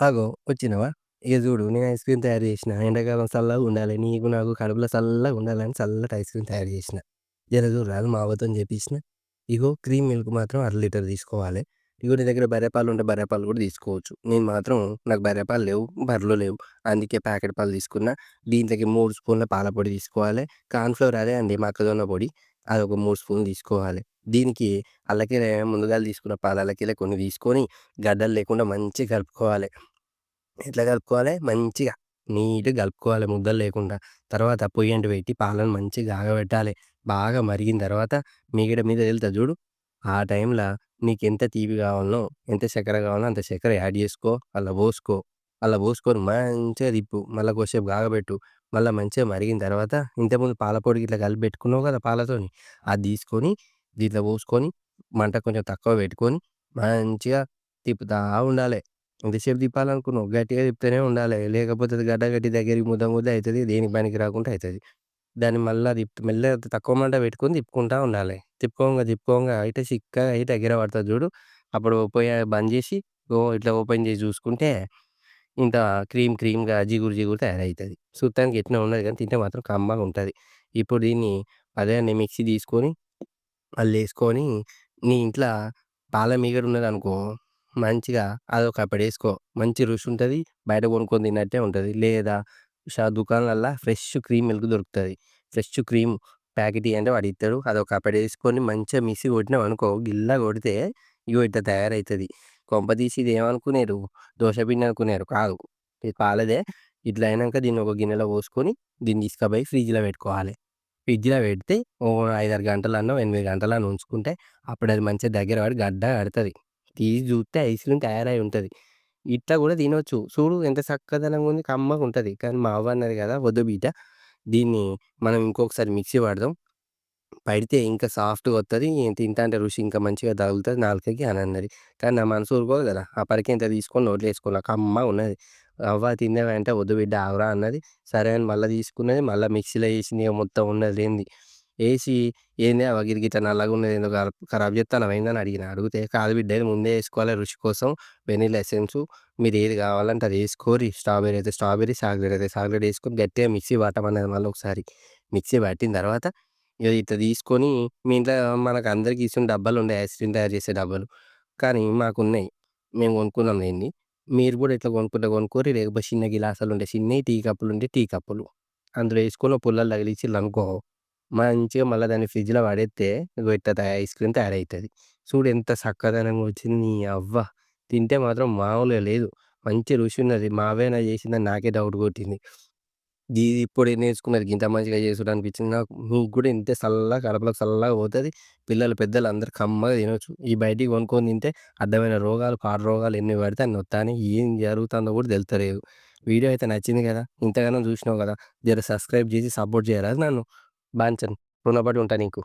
అగో వచ్చినవా? ఇగ జూడు నేను ఐస్ క్రీమ్ తయారు చేసిన ఎండాకాలం సల్లగుండాలి. నీకు నాకు కడుపులో సల్లగుండాలని చల్లటి ఐస్ క్రీమ్ తయారు చేసిన జర జూడరాదు మా అవ్వతోని జేపిచ్చిన. ఇగో క్రీమ్ మిల్క్ మాత్రం అర లీటర్ తీసుకోవాలె. ఇగో నీ దగ్గర బర్రె పాలు ఉంటే బర్రె పాలు గూడా తీసుకోవచ్చు. నేను మాత్రం నాకు బర్రె పాలు లేవు. బర్రెలు లేవు. అందుకే ప్యాకెట్ పాలు తీసుకున్న. దీంట్లోకి 3 స్పూన్ల పాల పొడి తీసుకోవాలె. కార్న్ ఫ్లోర్ అదే అండి మక్కజొన్న పొడి. అది ఒక 3 స్పూన్లు తీసుకోవాలి దీనికి అల్లకెళ్ళే ముందుగాల తీసుకున్న పాలు అల్లకెళ్ళే కొన్ని తీసుకొని గడ్డలు లేకుండా మంచిగా కలుపుకోవాలె. ఎట్లా కలుపుకోవాలె మంచిగా నీట్‌గా కలుపుకోవాలె ముద్దలు లేకుండా. తర్వాత పొయ్యంట పెట్టి పాలను మంచిగా కాగబెట్టాలె. బాగా మరిగిన తర్వాత మీగడ మీద తేలుతది చూడు ఆ టైంలో నీకెంత తీపి కావాలనో, ఎంత చక్కెర కావాలనో అంత చక్కెర యాడ్ చేసుకో. అలా పోసుకో. అలా పోసుకొని మంచిగా తిప్పు. మళ్ళా కొద్దిసేపు కాగబెట్టు. మళ్ళీ మంచిగా మరిగిన తర్వాత ఇంతకుముందు పాల పొడి కలిపి పెట్టుకున్నావు కదా పాలతోని. అది తీసుకొని దీంట్లో పోసుకొని మంట కొంచెం తక్కువ పెట్టుకొని మంచిగా తిప్పుతా ఉండాలి ఎంతసేపు తిప్పాలనుకున్నావు? గట్టిగా తిప్పుతూనే ఉండాలి లేకపోతే అది గడ్డ గట్టి దగ్గరికి ముద్ద ముద్ద అవుతుంది దేనికి పనికి రాకుండా అవుతుంది దాన్ని మళ్ళీ తిప్పి మెల్లగా తక్కువ మంట పెట్టుకొని తిప్పుకుంటా ఉండాలి తిప్పుకోంగా తిప్పుకోంగా అయితే చిక్కగా అయితే దగ్గర పడుతుంది చూడు అప్పుడు పొయ్యి బంద్ చేసి ఓ ఇట్లా ఓపెన్ చేసి చూసుకుంటే ఇంత క్రీమ్ క్రీమ్‌గా జిగురు జిగురు తయారవుతుంది చూత్తానికి ఎట్నో ఉన్నది కానీ తింటే మాత్రం కమ్మగుంటది. ఇప్పుడు దీన్ని అదే మిక్సీ తీసుకొని అల్లేసుకొని నీ ఇంట్ల పాల మీగడ ఉన్నదనుకో మంచిగా అదొక వేసుకో మంచి రుచి ఉంటుంది బయట కొనుక్కొని తిన్నట్టే ఉంటది. లేదా షా దుకాణాలల్ల ఫ్రెష్ క్రీమ్ మిల్క్ దొరుకుతది. ఫ్రెష్ క్రీమ్ ప్యాకెట్ అంటే వాడు ఇత్తడు. అదొక మంచిగా మిక్సీ కొట్టినావనుకో గిల్లా కొడితే ఇగో ఇట్లా తయారవుతుంది కొంపదీసి ఇది ఏమనుకునేరు పిండి అనుకునేరు కాదు. ఇది పాలదే. ఇట్లా అయినాక దీన్ని ఒక గిన్నెలో పోసుకొని దీన్ని తీసుకపోయి ఫ్రిడ్జ్‌లో పెట్టుకోవాలి ఫ్రిడ్జ్‌లో పెడితే ఓ ఐదారు గంటలన్నో ఎనిమిది గంటలన్నో ఉంచుకుంటే అప్పుడు అది మంచిగా దగ్గర పడి గడ్డ కడుతుంది తీసి చూస్తే ఐస్ క్రీమ్ తయారై ఉంటుంది ఇట్లా కూడా తినొచ్చు. చూడు ఎంత చక్కదనంగా ఉంది కమ్మగుంటది. కానీ మా అవ్వ అన్నది కదా వద్దు బిడ్డ దీన్ని మనం ఇంకొకసారి మిక్సీ పడదాం. పడితే ఇంకా సాఫ్ట్‌గా వత్తది. తింటాంటే రుచి ఇంకా మంచిగా తగులుతది నాలుకకి అని అన్నది. కానీ నా మనసు ఊరుకోదు కదా! ఆ పరికింత తీసుకొని నోట్లో ఏసుకున్న కమ్మగున్నది. అవ్వ తిందామా అంటే వద్దు బిడ్డ ఆగురా అన్నది. సరే అని మళ్ళా తీసుకున్నది. మళ్ళా మిక్సీలో ఏసింది మొత్తం ఉన్నది లేనిది. ఏసి ఏందే అవ్వ గిది గిట్ల నల్లగున్నది ఏందో ఖరా ఖరాబ్ చేత్తన్నావా ఏందని అడిగిన. అడిగితే కాదు బిడ్డ ఇది ముందే వేసుకోవాలి రుచి కోసం వెనిల్లా ఎసెన్సు మీరు ఏది కావాలంటే అది వేసుకోరి స్ట్రాబెర్రీ అయితే స్ట్రాబెర్రీ, చాక్లెట్ అయితే చాక్లెట్ ఏసుకొని గట్టిగా మిక్సీ పట్టమన్నది మళ్ళీ ఒకసారి. మిక్సీ పట్టిన తర్వాత ఇగ ఇట్లా తీసుకొని మీ ఇంట్లో మనకు అందరికీ ఇసుంటి డబ్బాలు ఉండే ఐస్ క్రీమ్ తయారు చేసే డబ్బాలు. కానీ మాకున్నయి. మేము కొనుక్కున్నాం లేండి. మీరు కూడా ఇట్లా కొనుక్కుంటే కొనుక్కోరి. లేకపోతే చిన్న గిలాసాలు ఉంటే చిన్నయి, టీ కప్పులు ఉంటే టీ కప్పులు. అందులో ఏసుకొని పుల్లలు తగిలిచ్చిల్లనుకో మంచిగా మళ్ళా దాన్ని ఫ్రిడ్జ్‌లో పడేత్తే ఇగో ఇట్లా ఐస్ క్రీమ్ తయారైతది. చూడు ఎంత చక్కదనంగా వచ్చింది నీ అవ్వ. తింటే మాత్రం మామూలుగా లేదు. మంచి రుచి ఉన్నది. మా అవ్వేనా చేసిందని నాకే డౌట్ కొట్టింది. ఇది ఇప్పుడే నేర్చుకున్నారు. గింత మంచిగా చేసుడు అనిపించింది నాకు. మీకు కూడా ఇంతే సల్లగా కడుపులోకి సల్లగా పోతది. పిల్లలు పెద్దలు అందరూ కమ్మగా తినొచ్చు. ఈ బయటియి కొనుక్కొని తింటే అడ్డమైన రోగాలు, పాడు రోగాలు ఎన్ని పడితే అన్ని వత్తానయి. ఏం జరుగుతుందో కూడా తెలుత్తలేదు. వీడియో అయితే నచ్చింది కదా! ఇంతగనం చూసినావు కదా! జర సబ్స్క్రైబ్ చేసి సపోర్ట్ చేయరాదు నన్ను. బాంచన్ రుణపడి ఉంటా నీకు.